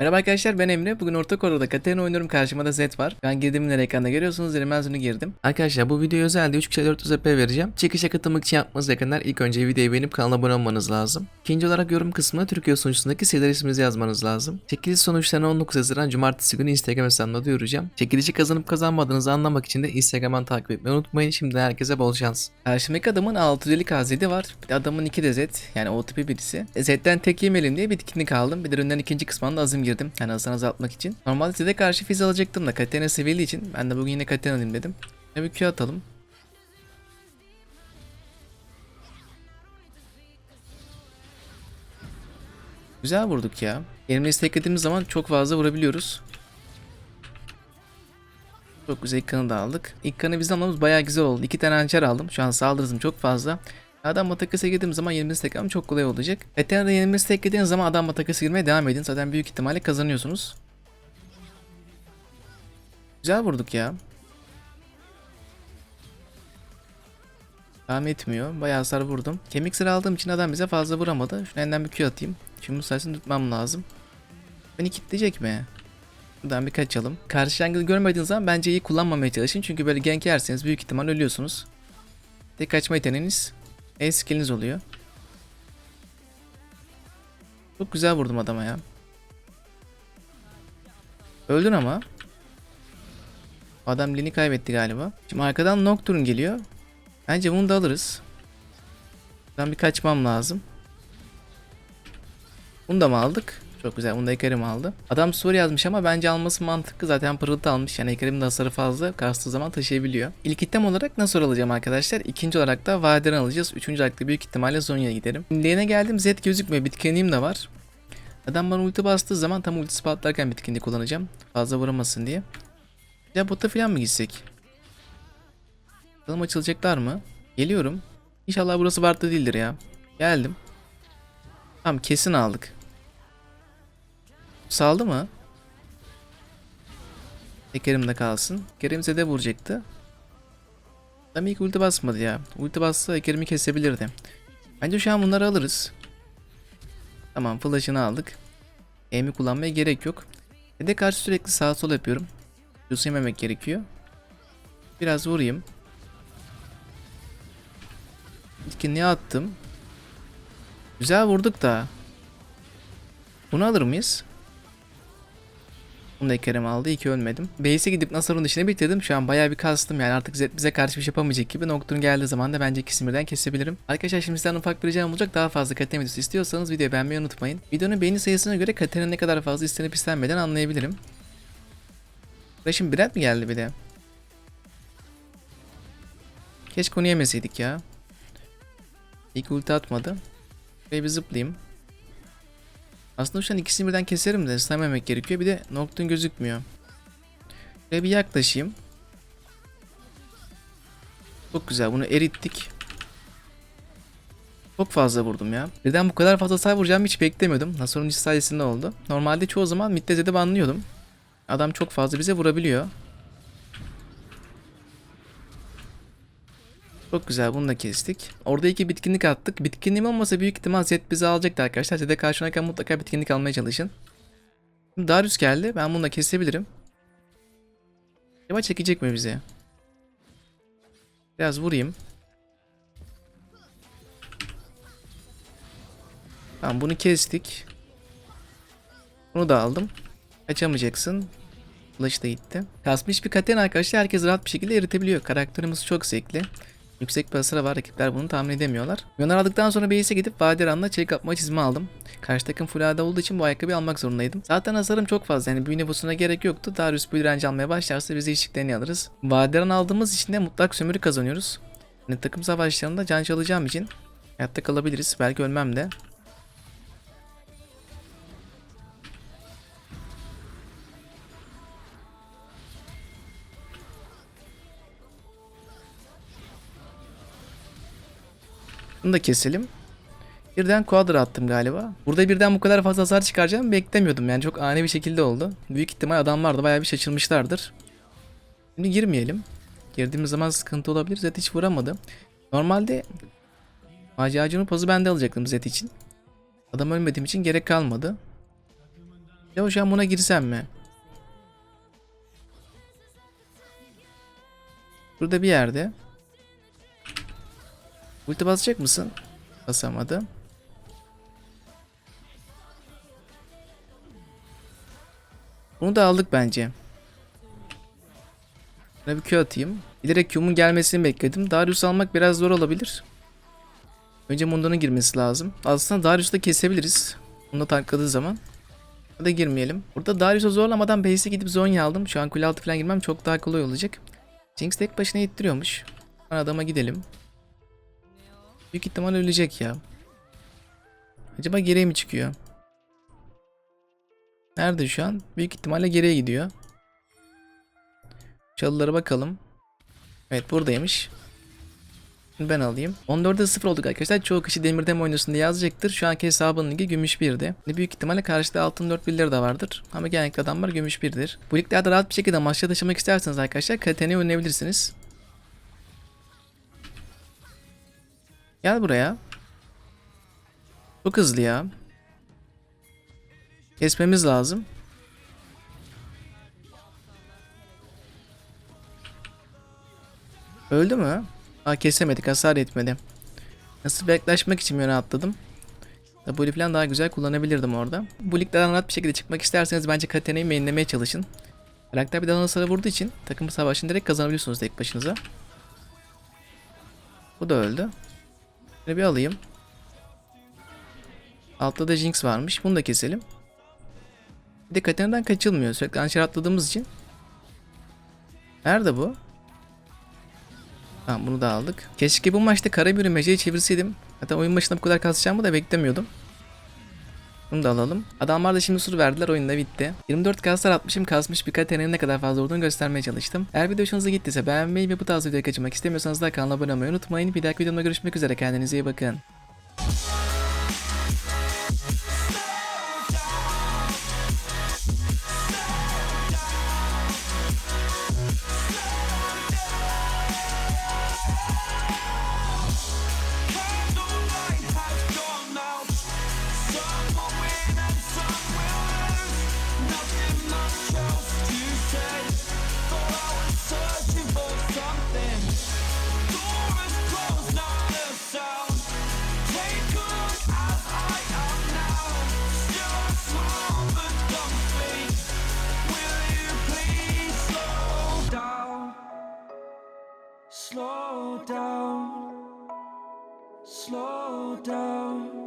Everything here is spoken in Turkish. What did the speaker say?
Merhaba arkadaşlar ben Emre. Bugün Orta Koridor'da Katerina oynuyorum. Karşıma da Zed var. Ben girdiğim ekranda görüyorsunuz. Elimden girdim. Arkadaşlar bu video özel 3 kişi 400 EP vereceğim. Çekişe katılmak için yapmanız gerekenler ilk önce videoyu beğenip kanala abone olmanız lazım. İkinci olarak yorum kısmına Türkiye sunucusundaki seriler isminizi yazmanız lazım. Çekiliş sonuçlarını 19 Haziran Cumartesi günü Instagram hesabımda duyuracağım. Çekilişi kazanıp kazanmadığınızı anlamak için de Instagram'dan takip etmeyi unutmayın. Şimdiden herkese bol şans. Karşımdaki adamın 650 KZ'di var. Bir de adamın 2 de Z. Yani o tipi birisi. E, Z'den tek yemeyelim diye bitkinlik aldım. Bir de üründen ikinci kısmına azim girdim. Yani hızını azaltmak için. Normalde Z'de karşı fiz alacaktım da Katerina seviyeli için. Ben de bugün yine Katerina alayım dedim. Bir Q atalım. Güzel vurduk ya. Elimle isteklediğimiz zaman çok fazla vurabiliyoruz. Çok güzel ilk kanı da aldık. İlk kanı bizden almamız bayağı güzel oldu. İki tane hançer aldım. Şu an saldırı hızım çok fazla. Adam matakası girdiğim zaman yenilmesi tekrar çok kolay olacak. Etena'da yenilmesi teklediğiniz zaman adam matakası girmeye devam edin. Zaten büyük ihtimalle kazanıyorsunuz. Güzel vurduk ya. Devam etmiyor. Bayağı hasar vurdum. Kemik sıra aldığım için adam bize fazla vuramadı. Şu elinden bir Q atayım. Şimdi bu sayesinde tutmam lazım. Beni kitleyecek mi? Buradan bir kaçalım. Karşı jungle görmediğiniz zaman bence iyi kullanmamaya çalışın. Çünkü böyle gank yerseniz büyük ihtimal ölüyorsunuz. Tek kaçma yeteneğiniz E skilliniz oluyor. Çok güzel vurdum adama ya. Öldün ama. Adam lini kaybetti galiba. Şimdi arkadan Nocturne geliyor. Bence bunu da alırız. Buradan bir kaçmam lazım. Bunu da mı aldık? Çok güzel. Bunu da Ekarim aldı. Adam soru yazmış ama bence alması mantıklı. Zaten pırıltı almış. Yani Ekarim'in de hasarı fazla. Kastığı zaman taşıyabiliyor. İlk item olarak nasıl alacağım arkadaşlar? İkinci olarak da Vaden alacağız. Üçüncü olarak da büyük ihtimalle Zonya'ya giderim. Lane'e geldim. Zed gözükmüyor. Bitkinliğim de var. Adam bana ulti bastığı zaman tam ultisi patlarken bitkinliği kullanacağım. Fazla vuramasın diye. Ya bota falan mı gitsek? Bakalım açılacaklar mı? Geliyorum. İnşallah burası Bart'ta değildir ya. Geldim. Tamam kesin aldık. Saldı mı? Ekerim de kalsın. Kerim de vuracaktı. Tam ilk ulti basmadı ya. Ulti bassa Ekerim'i kesebilirdi. Bence şu an bunları alırız. Tamam flash'ını aldık. Aim'i kullanmaya gerek yok. De karşı sürekli sağ sol yapıyorum. Yusu yememek gerekiyor. Biraz vurayım. Etkinliğe attım. Güzel vurduk da. Bunu alır mıyız? Bunu da Kerem aldı. İyi ki ölmedim. Base'e gidip Nasar'ın dışına bitirdim. Şu an bayağı bir kastım yani artık Zed bize karşı bir şey yapamayacak gibi. Nocturne geldiği zaman da bence ikisini birden kesebilirim. Arkadaşlar şimdi sizden ufak bir ricam olacak. Daha fazla Katerina videosu istiyorsanız videoyu beğenmeyi unutmayın. Videonun beğeni sayısına göre Katerina ne kadar fazla istenip istenmeden anlayabilirim. Buraya şimdi Brent mi geldi bir de? Keşke onu yemeseydik ya. İlk ulti atmadı. Ve bir zıplayayım. Aslında şu an ikisini birden keserim de ıslanmamak gerekiyor. Bir de Nocturne gözükmüyor. Ve bir yaklaşayım. Çok güzel bunu erittik. Çok fazla vurdum ya. Birden bu kadar fazla say vuracağımı hiç beklemiyordum. Nasıl sayesinde oldu. Normalde çoğu zaman midde zed'i banlıyordum. Adam çok fazla bize vurabiliyor. Çok güzel bunu da kestik. Orada iki bitkinlik attık. Bitkinliğim olmasa büyük ihtimal Zed bizi alacaktı arkadaşlar. Zed'e karşı oynarken mutlaka bitkinlik almaya çalışın. Şimdi Darius geldi. Ben bunu da kesebilirim. Acaba çekecek mi bizi? Biraz vurayım. Tamam bunu kestik. Bunu da aldım. Kaçamayacaksın. Flash da gitti. Kasmış bir Katen arkadaşlar herkes rahat bir şekilde eritebiliyor. Karakterimiz çok zevkli. Yüksek bir var. Rakipler bunu tahmin edemiyorlar. Yöner aldıktan sonra base'e gidip Vadiran'la check atma çizme aldım. Karşı takım full AD olduğu için bu ayakkabıyı almak zorundaydım. Zaten hasarım çok fazla yani büyü nüfusuna gerek yoktu. Darius bu direnci almaya başlarsa biz eşliklerini alırız. Vadiran aldığımız için de mutlak sömürü kazanıyoruz. Yani takım savaşlarında can çalacağım için hayatta kalabiliriz. Belki ölmem de. Bunu da keselim. Birden quadra attım galiba. Burada birden bu kadar fazla hasar çıkaracağımı beklemiyordum. Yani çok ani bir şekilde oldu. Büyük ihtimal adamlar da bayağı bir şaşırmışlardır. Şimdi girmeyelim. Girdiğimiz zaman sıkıntı olabilir. Zed hiç vuramadı. Normalde maceracının pozu ben de alacaktım Zed için. Adam ölmediğim için gerek kalmadı. Ya şu an buna girsem mi? Burada bir yerde. Ulti basacak mısın? Basamadı. Bunu da aldık bence. Buna bir Q atayım. Bilerek Q'mun gelmesini bekledim. Darius almak biraz zor olabilir. Önce Mundo'nun girmesi lazım. Aslında Darius'u da kesebiliriz. Mundo tankladığı zaman. Hadi girmeyelim. Burada Darius'u zorlamadan base'e gidip Zonya aldım. Şu an kule altı falan girmem çok daha kolay olacak. Jinx tek başına ittiriyormuş. Adama gidelim. Büyük ihtimal ölecek ya. Acaba geriye mi çıkıyor? Nerede şu an? Büyük ihtimalle geriye gidiyor. Çalılara bakalım. Evet buradaymış. Şimdi ben alayım. 14'e 0 olduk arkadaşlar. Çoğu kişi demirde mi oynuyorsun diye yazacaktır. Şu anki hesabın ligi gümüş 1'di. Büyük ihtimalle karşıda altın 4 birileri de vardır. Ama genellikle adamlar gümüş 1'dir. Bu liglerde rahat bir şekilde maçta taşımak isterseniz arkadaşlar Katene'yi oynayabilirsiniz. Gel buraya. Çok hızlı ya. Kesmemiz lazım. Öldü mü? Aa kesemedik hasar etmedi. Nasıl yaklaşmak için yöne atladım. W falan daha güzel kullanabilirdim orada. Bu ligden rahat bir şekilde çıkmak isterseniz bence Katene'yi mainlemeye çalışın. Karakter bir daha hasara vurduğu için takım savaşını direkt kazanabiliyorsunuz tek başınıza. Bu da öldü. Şöyle bir alayım. Altta da Jinx varmış. Bunu da keselim. Bir de Katena'dan kaçılmıyor. Sürekli anşer atladığımız için. Nerede bu? Tamam bunu da aldık. Keşke bu maçta kara bir meceyi çevirseydim. Hatta oyun başında bu kadar kasacağımı da beklemiyordum. Bunu da alalım. Adamlar da şimdi sur verdiler oyun bitti. 24 kaslar atmışım kasmış bir katenenin ne kadar fazla olduğunu göstermeye çalıştım. Eğer video hoşunuza gittiyse beğenmeyi ve bu tarz videoyu kaçırmak istemiyorsanız da kanala abone olmayı unutmayın. Bir dahaki videomda görüşmek üzere kendinize iyi bakın. Slow down. Slow down.